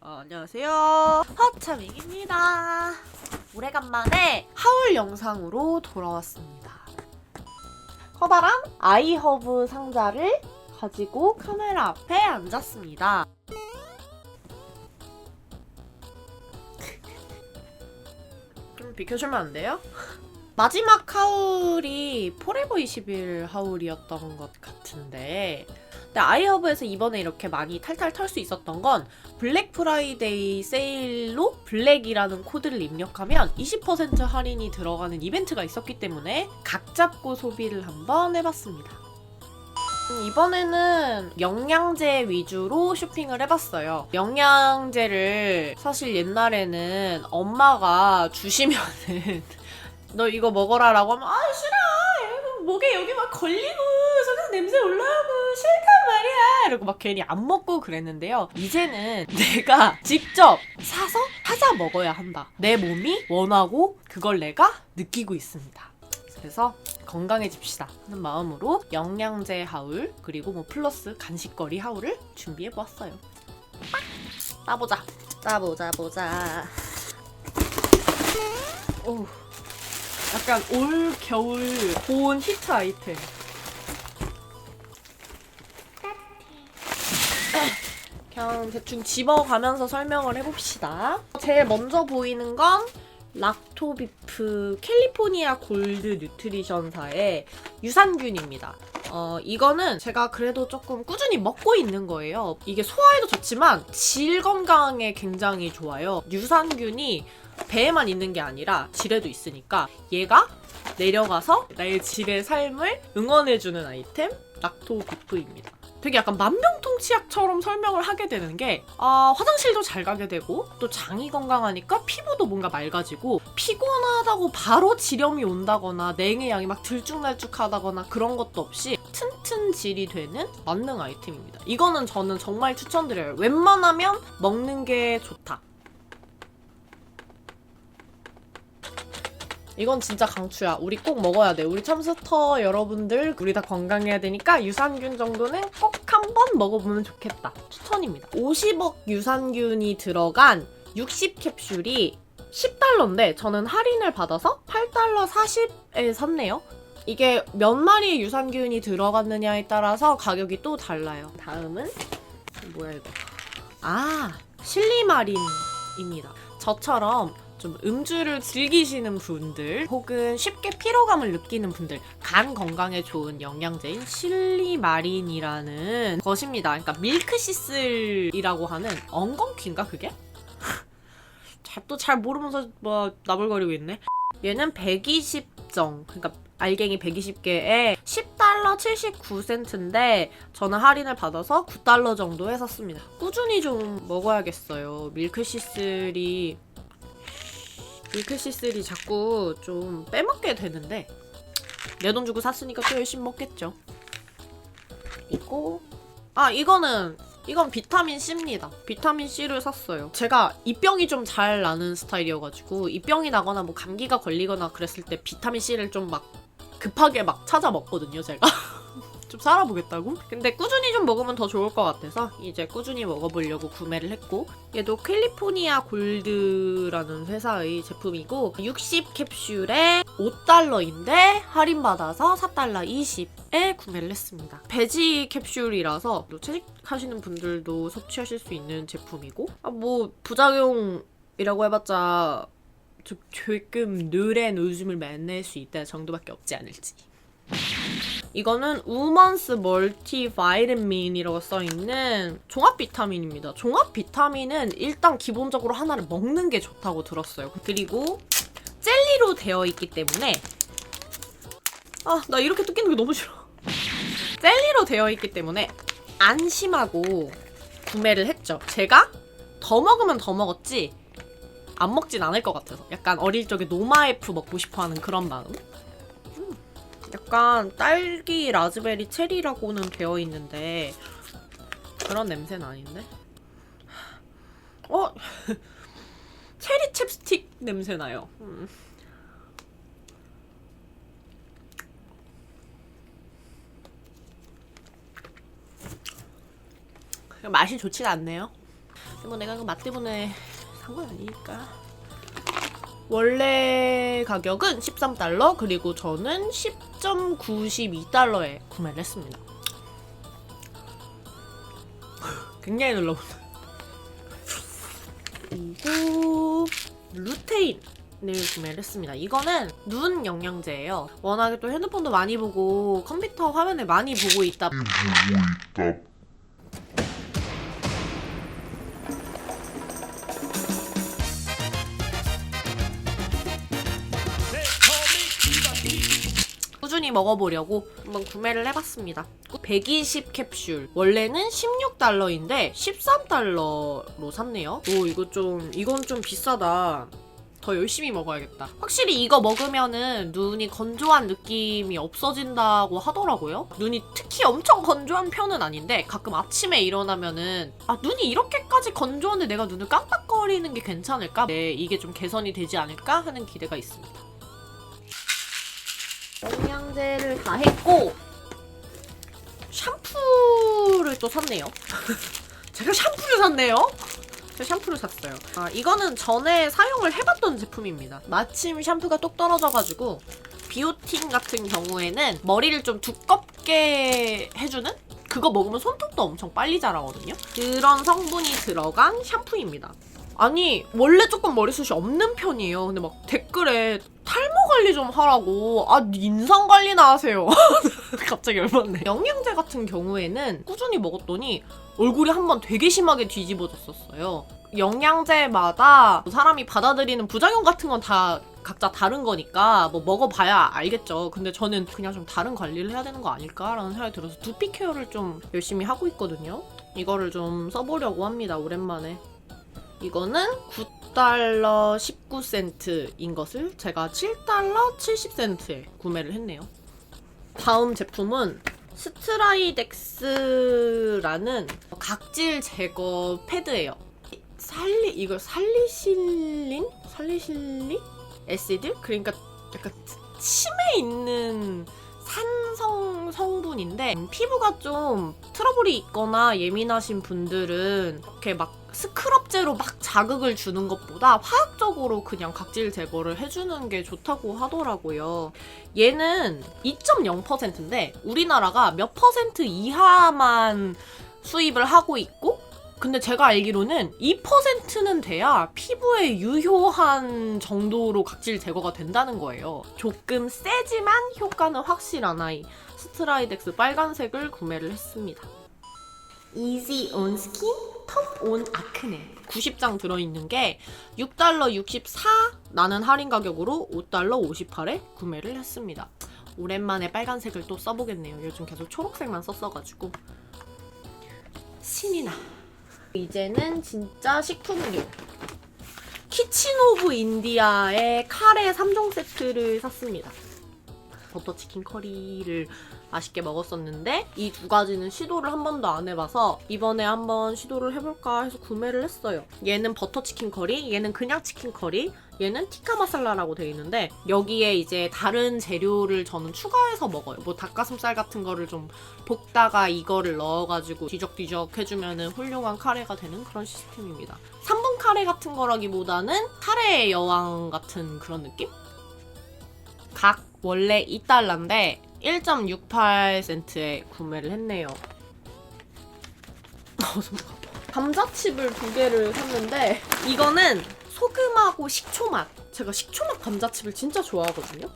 어, 안녕하세요. 하차밍입니다. 오래간만에 하울 영상으로 돌아왔습니다. 커다란 아이허브 상자를 가지고 카메라 앞에 앉았습니다. 좀 비켜주면 안 돼요? 마지막 하울이 포레버 21 하울이었던 것 같은데 근데 아이허브에서 이번에 이렇게 많이 탈탈 털 수 있었던 건 블랙 프라이데이 세일로 블랙이라는 코드를 입력하면 20% 할인이 들어가는 이벤트가 있었기 때문에 각 잡고 소비를 한번 해봤습니다. 음, 이번에는 영양제 위주로 쇼핑을 해봤어요. 영양제를 사실 옛날에는 엄마가 주시면은 너 이거 먹어라 라고 하면 아 싫어 목에 여기 막 걸리고 속에서 냄새 올라오고 싫단 말이야. 이러고 막 괜히 안 먹고 그랬는데요. 이제는 내가 직접 사서 찾아 먹어야 한다. 내 몸이 원하고 그걸 내가 느끼고 있습니다. 그래서 건강해집시다 하는 마음으로 영양제 하울 그리고 뭐 플러스 간식거리 하울을 준비해 보았어요. 따보자. 따보자 보자. 오 약간 올 겨울 고온 히트 아이템. 그냥 대충 집어가면서 설명을 해봅시다. 제일 먼저 보이는 건 락토비프 캘리포니아 골드 뉴트리션사의 유산균입니다. 어, 이거는 제가 그래도 조금 꾸준히 먹고 있는 거예요. 이게 소화에도 좋지만 질 건강에 굉장히 좋아요. 유산균이 배에만 있는 게 아니라 질에도 있으니까 얘가 내려가서 나의 질의 삶을 응원해주는 아이템 락토비프입니다. 되게 약간 만병통치약처럼 설명을 하게 되는 게 아, 화장실도 잘 가게 되고 또 장이 건강하니까 피부도 뭔가 맑아지고 피곤하다고 바로 지렴이 온다거나 냉의 양이 막 들쭉날쭉하다거나 그런 것도 없이 튼튼 질이 되는 만능 아이템입니다. 이거는 저는 정말 추천드려요. 웬만하면 먹는 게 좋다. 이건 진짜 강추야. 우리 꼭 먹어야 돼. 우리 참스터 여러분들, 우리 다 건강해야 되니까 유산균 정도는 꼭 한번 먹어보면 좋겠다. 추천입니다. 50억 유산균이 들어간 60캡슐이 10달러인데 저는 할인을 받아서 8달러 40에 샀네요. 이게 몇 마리의 유산균이 들어갔느냐에 따라서 가격이 또 달라요. 다음은 뭐야 이거? 아 실리마린입니다. 저처럼 좀 음주를 즐기시는 분들 혹은 쉽게 피로감을 느끼는 분들 간 건강에 좋은 영양제인 실리마린이라는 것입니다. 그러니까 밀크시슬이라고 하는 엉겅퀴인가 그게? 또 잘 모르면서 뭐 나불거리고 있네. 얘는 120정 그러니까 알갱이 120개에 10달러 79센트인데 저는 할인을 받아서 9달러 정도 에 샀습니다. 꾸준히 좀 먹어야겠어요. 밀크시슬이 밀크시슬이 자꾸 좀 빼먹게 되는데 내 돈 주고 샀으니까 또 열심히 먹겠죠. 그리고 아 이거는 이건 비타민 C입니다. 비타민 C를 샀어요. 제가 입병이 좀 잘 나는 스타일이어가지고 입병이 나거나 뭐 감기가 걸리거나 그랬을 때 비타민 C를 좀 막 급하게 막 찾아 먹거든요, 제가. 좀 살아보겠다고? 근데 꾸준히 좀 먹으면 더 좋을 것 같아서 이제 꾸준히 먹어보려고 구매를 했고 얘도 캘리포니아 골드라는 회사의 제품이고 60캡슐에 5달러인데 할인받아서 4달러 20에 구매를 했습니다. 베지 캡슐이라서 또 채식하시는 분들도 섭취하실 수 있는 제품이고 아, 뭐 부작용이라고 해봤자 좀 조금 누랜 웃음을 만날 수 있다 정도밖에 없지 않을지. 이거는 우먼스 멀티 바이타민이라고 써있는 종합 비타민입니다. 종합 비타민은 일단 기본적으로 하나를 먹는 게 좋다고 들었어요. 그리고 젤리로 되어 있기 때문에 아, 나 이렇게 뜯기는 게 너무 싫어. 젤리로 되어 있기 때문에 안심하고 구매를 했죠. 제가 더 먹으면 더 먹었지 안 먹진 않을 것 같아서 약간 어릴 적에 노마에프 먹고 싶어하는 그런 마음. 약간 딸기 라즈베리 체리라고는 되어 있는데 그런 냄새는 아닌데? 어? 체리 챕스틱 냄새 나요. 음. 맛이 좋지 않네요. 뭐 내가 그 맛 때문에 산 건 아니니까. 원래 가격은 13달러 그리고 저는 10.92달러에 구매를 했습니다. 굉장히 눌러본다. 그리고 루테인을 구매를 했습니다. 이거는 눈 영양제예요. 워낙에 또 핸드폰도 많이 보고 컴퓨터 화면에 많이 보고 있다 꾸준히 먹어보려고 한번 구매를 해봤습니다. 120 캡슐. 원래는 16달러인데 13달러로 샀네요. 오, 이거 좀, 이건 좀 비싸다. 더 열심히 먹어야겠다. 확실히 이거 먹으면은 눈이 건조한 느낌이 없어진다고 하더라고요. 눈이 특히 엄청 건조한 편은 아닌데 가끔 아침에 일어나면은 아 눈이 이렇게까지 건조한데 내가 눈을 깜빡거리는 게 괜찮을까? 네, 이게 좀 개선이 되지 않을까 하는 기대가 있습니다. 영양제를 다 했고 샴푸를 또 샀네요. 제가 샴푸를 샀네요. 샴푸를 샀어요. 아 이거는 전에 사용을 해봤던 제품입니다. 마침 샴푸가 똑 떨어져가지고 비오틴 같은 경우에는 머리를 좀 두껍게 해주는 그거 먹으면 손톱도 엄청 빨리 자라거든요. 그런 성분이 들어간 샴푸입니다. 아니 원래 조금 머리숱이 없는 편이에요. 근데 막 댓글에 탈모 관리 좀 하라고 아 인상 관리나 하세요. 갑자기 열받네. 영양제 같은 경우에는 꾸준히 먹었더니 얼굴이 한 번 되게 심하게 뒤집어졌었어요. 영양제마다 사람이 받아들이는 부작용 같은 건 다 각자 다른 거니까 뭐 먹어봐야 알겠죠. 근데 저는 그냥 좀 다른 관리를 해야 되는 거 아닐까라는 생각이 들어서 두피 케어를 좀 열심히 하고 있거든요. 이거를 좀 써보려고 합니다. 오랜만에. 이거는 9달러 19센트인 것을 제가 7달러 70센트에 구매를 했네요. 다음 제품은 스트라이덱스라는 각질 제거 패드예요. 살리 이걸 살리실린? 살리실리? 에시드? 그러니까 약간 침에 있는 산성 성분인데 음, 피부가 좀 트러블이 있거나 예민하신 분들은 이렇게 막 스크럽 제로 막 자극을 주는 것보다 화학적으로 그냥 각질 제거를 해주는 게 좋다고 하더라고요. 얘는 2.0%인데 우리나라가 몇 퍼센트 이하만 수입을 하고 있고 근데 제가 알기로는 2%는 돼야 피부에 유효한 정도로 각질 제거가 된다는 거예요. 조금 세지만 효과는 확실한 아이 스트라이덱스 빨간색을 구매를 했습니다. Easy on Acne 90장 들어있는 게 6달러 64 나는 할인 가격으로 5달러 58에 구매를 했습니다. 오랜만에 빨간색을 또 써보겠네요. 요즘 계속 초록색만 썼어가지고 신이 나. 이제는 진짜 식품류. 키친 오브 인디아의 카레 3종 세트를 샀습니다. 버터치킨 커리를 맛있게 먹었었는데 이 두 가지는 시도를 한 번도 안 해봐서 이번에 한번 시도를 해볼까 해서 구매를 했어요. 얘는 버터치킨 커리, 얘는 그냥 치킨 커리, 얘는 티카 마살라라고 되어 있는데 여기에 이제 다른 재료를 저는 추가해서 먹어요. 뭐 닭가슴살 같은 거를 좀 볶다가 이거를 넣어가지고 뒤적뒤적 해주면은 훌륭한 카레가 되는 그런 시스템입니다. 3분 카레 같은 거라기보다는 카레의 여왕 같은 그런 느낌? 각 원래 2달러인데 1.68센트에 구매를 했네요. 어, 손 아파. 감자칩을 두 개를 샀는데 이거는 소금하고 식초 맛. 제가 식초 맛 감자칩을 진짜 좋아하거든요.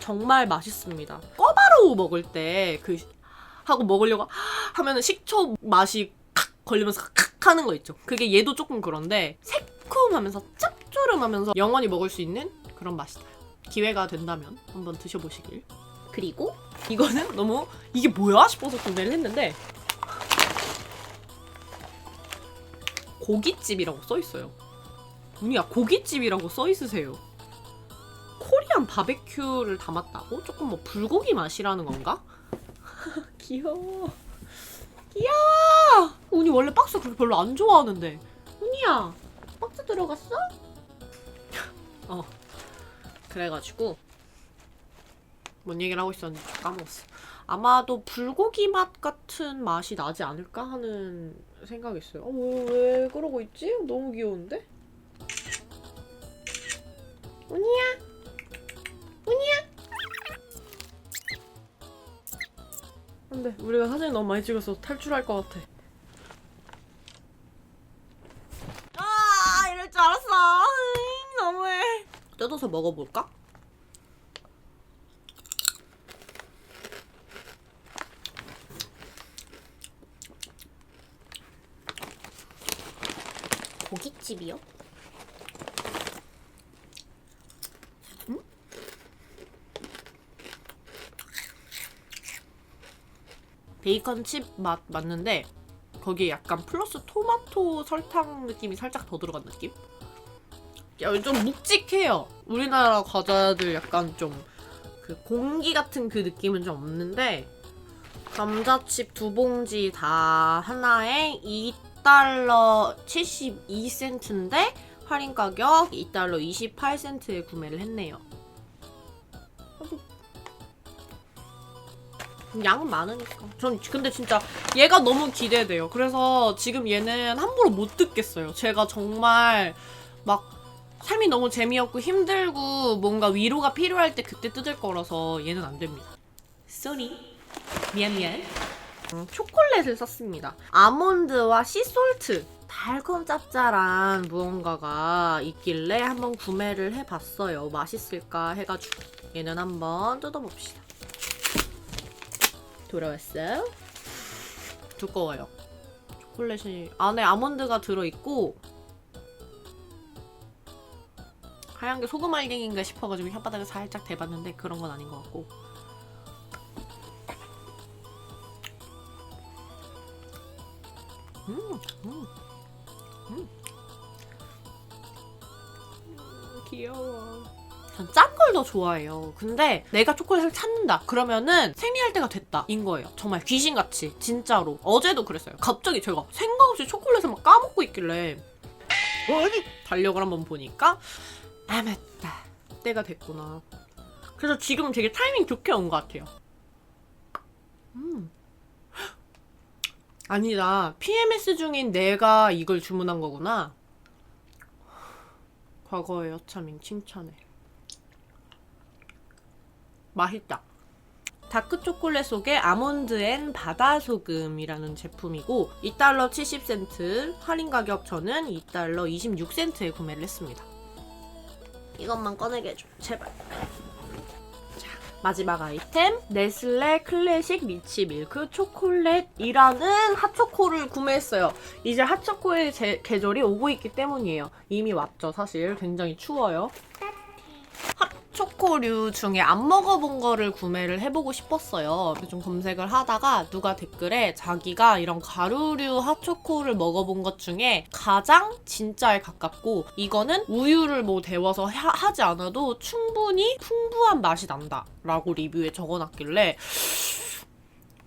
정말 맛있습니다. 꿔바로우 먹을 때 그 하고 먹으려고 하면은 식초 맛이 칵 걸리면서 칵 하는 거 있죠. 그게 얘도 조금 그런데 새콤하면서 짭조름하면서 영원히 먹을 수 있는 그런 맛이 나요. 기회가 된다면 한번 드셔보시길. 그리고 이거는 너무 이게 뭐야 싶어서 구매를 했는데 고깃집이라고 써 있어요. 문이야 고깃집이라고 써 있으세요. 코리안 바베큐를 담았다고? 조금 뭐 불고기 맛이라는 건가? 귀여워. 귀여워. 운이 원래 박스 그렇게 별로 안 좋아하는데. 운이야 박스 들어갔어? 어. 그래가지고 뭔 얘기를 하고 있었는지 좀 까먹었어. 아마도 불고기 맛 같은 맛이 나지 않을까 하는 생각이 있어요. 어, 왜, 왜 그러고 있지? 너무 귀여운데? 운이야? 운이야? 안 돼. 우리가 사진 너무 많이 찍어서 탈출할 것 같아. 아, 이럴 줄 알았어. 으잉, 너무해. 뜯어서 먹어볼까? 고깃집이요? 음? 베이컨 칩 맛 맞는데 거기에 약간 플러스 토마토 설탕 느낌이 살짝 더 들어간 느낌? 야, 좀 묵직해요. 우리나라 과자들 약간 좀 그 공기 같은 그 느낌은 좀 없는데 감자칩 두 봉지 다 하나에 2달러 72센트인데 할인 가격 2달러 28센트에 구매를 했네요. 양은 많으니까. 전 근데 진짜 얘가 너무 기대돼요. 그래서 지금 얘는 함부로 못 듣겠어요. 제가 정말 막 삶이 너무 재미없고 힘들고 뭔가 위로가 필요할 때 그때 뜯을 거라서 얘는 안 됩니다. 쏘리. 미안 미안. 음, 초콜릿을 샀습니다. 아몬드와 씨솔트. 달콤 짭짤한 무언가가 있길래 한번 구매를 해봤어요. 맛있을까 해가지고 얘는 한번 뜯어봅시다. 돌아왔어요. 두꺼워요. 초콜릿이 안에 아몬드가 들어있고 하얀 게 소금 알갱인가 싶어가지고 혓바닥에 살짝 대봤는데 그런 건 아닌 것 같고 음, 음, 음. 음, 귀여워. 전 짠 걸 더 좋아해요. 근데 내가 초콜릿을 찾는다. 그러면은 생리할 때가 됐다. 인 거예요. 정말 귀신같이. 진짜로. 어제도 그랬어요. 갑자기 제가 생각 없이 초콜릿을 막 까먹고 있길래 달력을 한번 보니까 아 맞다. 때가 됐구나. 그래서 지금 되게 타이밍 좋게 온 것 같아요. 음. 아니다. PMS 중인 내가 이걸 주문한 거구나. 과거의 여차밍 칭찬해. 맛있다. 다크 초콜릿 속에 아몬드 앤 바다 소금이라는 제품이고 2달러 70센트 할인 가격 저는 2달러 26센트에 구매를 했습니다. 이것만 꺼내게 해줘 제발. 자 마지막 아이템 네슬레 클래식 리치 밀크 초콜릿이라는 핫초코를 구매했어요. 이제 핫초코의 제- 계절이 오고 있기 때문이에요. 이미 왔죠 사실 굉장히 추워요. 핫초코류 중에 안 먹어본 거를 구매를 해보고 싶었어요. 좀 검색을 하다가 누가 댓글에 자기가 이런 가루류 핫초코를 먹어본 것 중에 가장 진짜에 가깝고 이거는 우유를 뭐 데워서 하, 지 않아도 충분히 풍부한 맛이 난다 라고 리뷰에 적어놨길래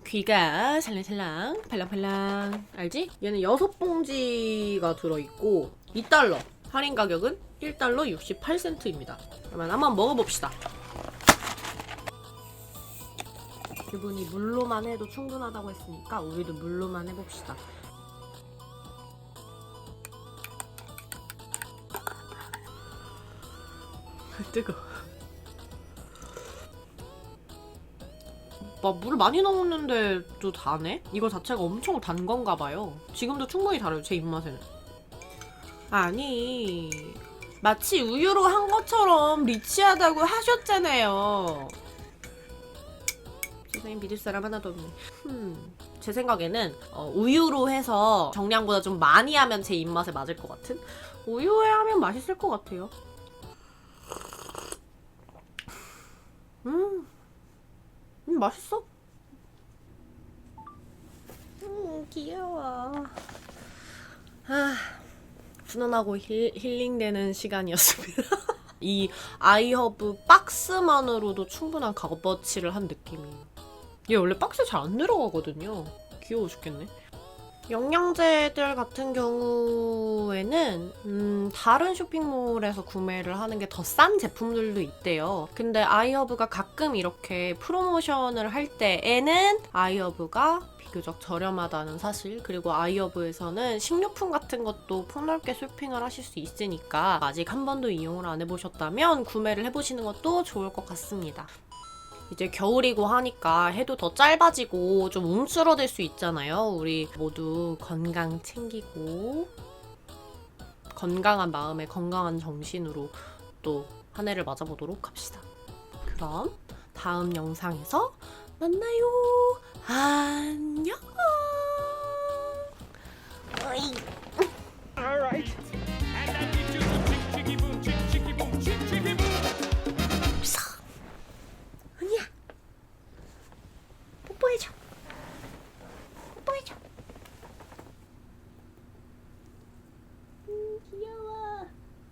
귀가 살랑살랑 팔랑팔랑 알지? 얘는 6봉지가 들어있고 2달러 할인 가격은 1달러 68센트입니다 그러면 한번 먹어봅시다 그분이 물로만 해도 충분하다고 했으니까 우리도 물로만 해봅시다 뜨거 막 물을 많이 넣었는데도 다네? 이거 자체가 엄청 단 건가 봐요. 지금도 충분히 달아요, 제 입맛에는. 아니, 마치 우유로 한 것처럼 리치하다고 하셨잖아요. 세상에 믿을 사람 하나도 없네. 흠, 제 생각에는 어, 우유로 해서 정량보다 좀 많이 하면 제 입맛에 맞을 것 같은? 우유에 하면 맛있을 것 같아요. 음, 음 맛있어. 음 귀여워. 아 훈훈하고 힐, 힐링되는 시간이었습니다. 이 아이허브 박스만으로도 충분한 값어치를 한 느낌이에요. 얘 원래 박스에 잘 안 들어가거든요. 귀여워 죽겠네. 영양제들 같은 경우에는 음, 다른 쇼핑몰에서 구매를 하는 게 더 싼 제품들도 있대요. 근데 아이허브가 가끔 이렇게 프로모션을 할 때에는 아이허브가 비교적 저렴하다는 사실 그리고 아이허브에서는 식료품 같은 것도 폭넓게 쇼핑을 하실 수 있으니까 아직 한 번도 이용을 안 해보셨다면 구매를 해보시는 것도 좋을 것 같습니다. 이제 겨울이고 하니까 해도 더 짧아지고 좀 움츠러들 수 있잖아요. 우리 모두 건강 챙기고 건강한 마음에 건강한 정신으로 또 한 해를 맞아보도록 합시다. 그럼 다음 영상에서 만나요. 안녕.